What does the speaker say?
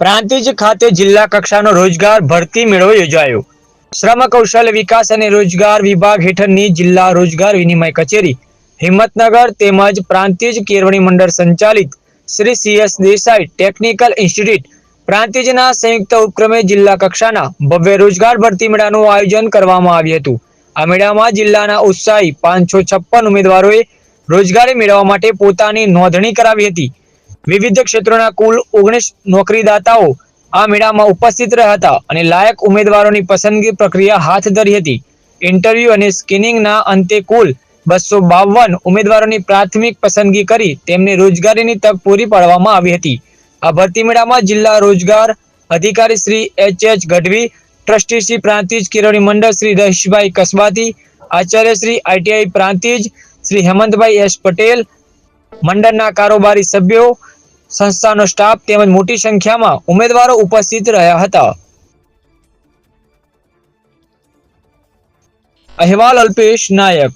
પ્રાંતિજ ખાતે જિલ્લા કક્ષાનો રોજગાર ભરતી મેળો યોજાયો. શ્રમ કૌશલ્ય વિકાસ અને રોજગાર વિભાગ હેઠળની જિલ્લા રોજગાર વિનિમય કચેરી, હિંમતનગર તેમજ પ્રાંતિજ કેળવણી મંડળ સંચાલિત Shri CS Desai technical institute, પ્રાંતિજના સંયુક્ત ઉપક્રમે જિલ્લા કક્ષાના ભવ્ય રોજગાર ભરતી મેળાનું આયોજન કરવામાં આવ્યું હતું. આ મેળામાં જિલ્લાના ઉત્સાહી પાંચસો છપ્પન ઉમેદવારોએ રોજગારી મેળવવા માટે પોતાની નોંધણી કરાવી હતી. વિવિધ ક્ષેત્રોના કુલ ઓગણીસ નોકરીદાતાઓ આ મેળામાં ઉપસ્થિત રહ્યા હતા અને લાયક ઉમેદવારોની પસંદગી પ્રક્રિયા હાથ ધરી હતી. ઇન્ટરવ્યુ અને સ્કિનિંગના અંતે કુલ બસો બાવન ઉમેદવારોની પ્રાથમિક પસંદગી કરી તેમને રોજગારીની તક પૂરી પાડવામાં આવી હતી. આ ભરતી મેળામાં જિલ્લા રોજગાર અધિકારી Shri H H Gadhvi, trustee Shri Prantij કેળવણી મંડળ શ્રી રહીશભાઈ કસબાતી, આચાર્ય શ્રી આઈટીઆઈ પ્રાંતિજ, શ્રી હેમંતભાઈ એસ પટેલ, મંડળના કારોબારી સભ્યો સંસ્થાનો સ્ટાફ તેમજ મોટી સંખ્યામાં ઉમેદવારો ઉપસ્થિત રહ્યા હતા. અહેવાલ અલ્પેશ નાયક.